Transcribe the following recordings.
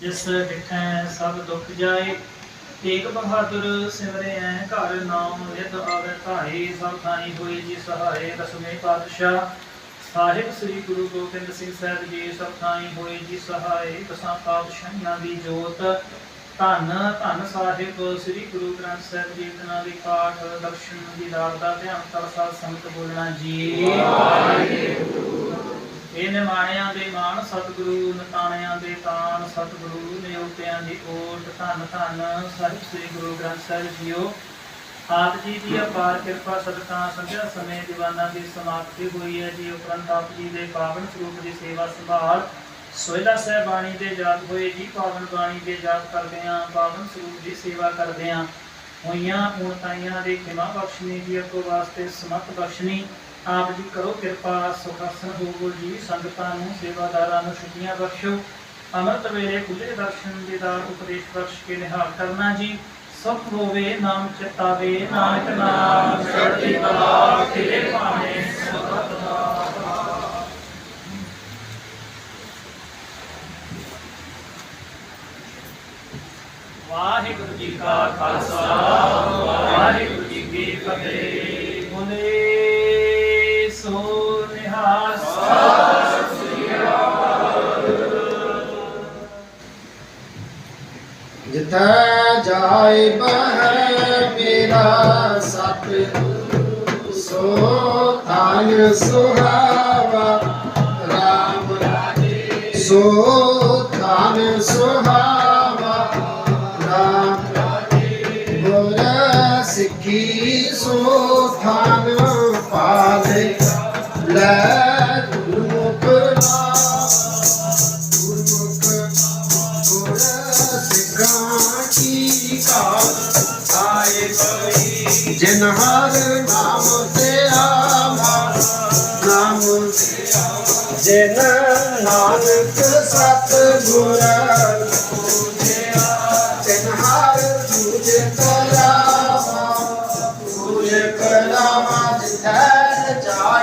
ਜਿਸ ਡਿਠੈ ਸਭ ਦੁੱਖ ਜਾਏ, ਤੇਗ ਬਹਾਦਰ ਸਿਮਰਿਐ ਘਰ ਨਾਮ ਲਿਤ ਆਵੇ ਧਾਈ ਸਭ ਥਾਈ ਹੋਈ ਜੀ ਸਹਾਏ ਦਸਵੇਂ ਪਾਤਸ਼ਾਹ। ਸਾਹਿਬ ਸ੍ਰੀ ਗੁਰੂ ਗੋਬਿੰਦ ਸਿੰਘ ਸਾਹਿਬ ਜੀ, ਸਭ ਥਾਈ ਹੋਈ ਜੀ ਸਹਾਏ ਦਸਾਂ ਪਾਤਸ਼ਾਹਾਂ ਦੀ ਜੋਤ। ਧੰਨ ਧੰਨ ਸਾਹਿਬ ਸ੍ਰੀ ਗੁਰੂ ਗ੍ਰੰਥ ਸਾਹਿਬ ਜੀ ਤਨਾ ਦੀ ਪਾਠ, ਦਰਸ਼ਨ ਦੀ ਦਾਤ ਦਾ ਧਿਆਨ ਕਰਸਾ ਸੰਗਤ ਬੋਲਣਾ ਜੀ। ਇਹ ਨਿਮਾਣਿਆਂ ਦੇ ਮਾਣ ਸਤਿਗੁਰੂ, ਨਤਾਣਿਆਂ ਦੇ ਤਾਣ ਸਤਿਗੁਰੂ, ਨਿਉਤਿਆਂ ਦੀ ਓਟ, ਧੰਨ ਧੰਨ ਸਾਹਿਬ ਸ੍ਰੀ ਗੁਰੂ ਗ੍ਰੰਥ ਸਾਹਿਬ ਜੀਓ। ਆਪ ਜੀ ਦੀ ਅਪਾਰ ਕਿਰਪਾ ਸਦਕਾ ਸੰਧਿਆ ਸਮੇਂ ਦੀਵਾਨਾਂ ਦੀ ਸਮਾਪਤੀ ਹੋਈ ਹੈ ਜੀ। ਉਪਰੰਤ ਆਪ ਜੀ ਦੇ ਪਾਵਨ ਸਰੂਪ ਦੀ ਸੇਵਾ ਸੰਭਾਲ, ਸੋਹਿਲਾ ਸਾਹਿਬ ਬਾਣੀ ਦੇ ਜਾਪ ਹੋਏ ਜੀ। ਪਾਵਨ ਬਾਣੀ ਦੇ ਜਾਪ ਕਰਦੇ ਆਂ ਪਾਵਨ ਸਰੂਪ ਦੀ ਸੇਵਾ ਕਰਦੇ ਆਂ ਹੋਈਆਂ ਪੂਰਤਾਈਆਂ ਦੇ ਖਿਮਾ ਬਖਸ਼ਣੀ ਜੀ ਅੱਗੋਂ ਵਾਸਤੇ ਸਮਤ ਬਖਸ਼ਣੀ ਆਪ ਜੀ ਕਰੋ ਕਿਰਪਾ ਸੁਖਾਸਨ ਹੋਵੋ ਜੀ, ਸੰਗਤਾਂ ਨੂੰ, ਸੇਵਾਦਾਰਾਂ ਨੂੰ ਛੁੱਟੀਆਂ ਬਖਸ਼ੋ। ਅੰਮ੍ਰਿਤ ਵੇਲੇ ਖੁੱਲੇ ਦਰਸ਼ਨ ਦੀਦਾਰ ਉਪਦੇਸ਼ ਬਖਸ਼ ਕੇ ਨਿਹਾਲ ਕਰਨਾ ਜੀ। ਸੁਖ ਹੋਵੇ, ਨਾਮ ਚਿਤਾਵੇ ਨਾਨਕ ਨਾਮ ਚੜ੍ਹਦੀ ਕਲਾ ਤੇਰੇ ਵਾਹਿਗੁਰੂ ਜੀ ਕਾ ਖਾਲਸਾ, ਵਾਹਿਗੁਰੂ ਜੀ ਕੀ ਫਤਿਹ। ਬੋਲੇ ਸੋ ਨਿਹਾਲ। ਜਿਥੈ ਜਾਏ ਬਹਿ ਮੇਰਾ ਸਤਿਗੁਰੂ, ਸੋ ਥਾਨ ਸੁਹਾਵਾ, ਰਾਮ ਸੋ ਥਾਨ ਸੁਹਾਵਾ ਲੈ ਗੁਰਮੁਖ ਨਾਮ ਗੁਰਮੁਖ ਗੁਰ ਸਿੱਖਾਂ ਕੀ ਕਾਲ ਆਏ ਬਈ ਜਿਨ ਹਰ ਨਾਮ ਤੇ ਆਵਾ। ਨਾਮ ਜਿਨ ਨਾਨਕ ਸਤ ਗੁਰ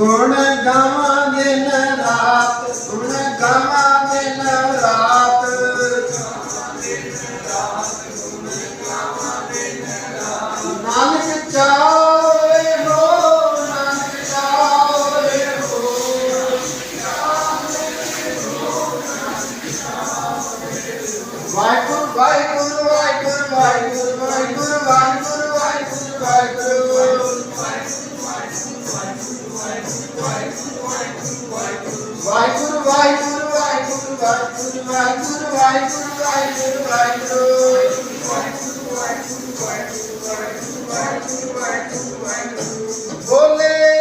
Burn ਵਾਹਿਗੁਰੂ ਵਾਹਿਗੁਰੂ ਵਾਹਿਗੁਰੂ ਵਾਹਿਗੁਰੂ ਵਾਹਿਗੁਰੂ ਵਾਹਿਗੁਰੂ ਵਾਹਿਗੁਰੂ ਵਾਹਿਗੁਰੂ ਵਾਹਿਗੁਰੂ ਵਾਹਿਗੁਰੂ ਵਾਹਿਗੁਰੂ ਵਾਹਿਗੁਰੂ ਵਾਹਿਗੁਰੂ ਵਾਹਿਗੁਰੂ ਬੋਲੇ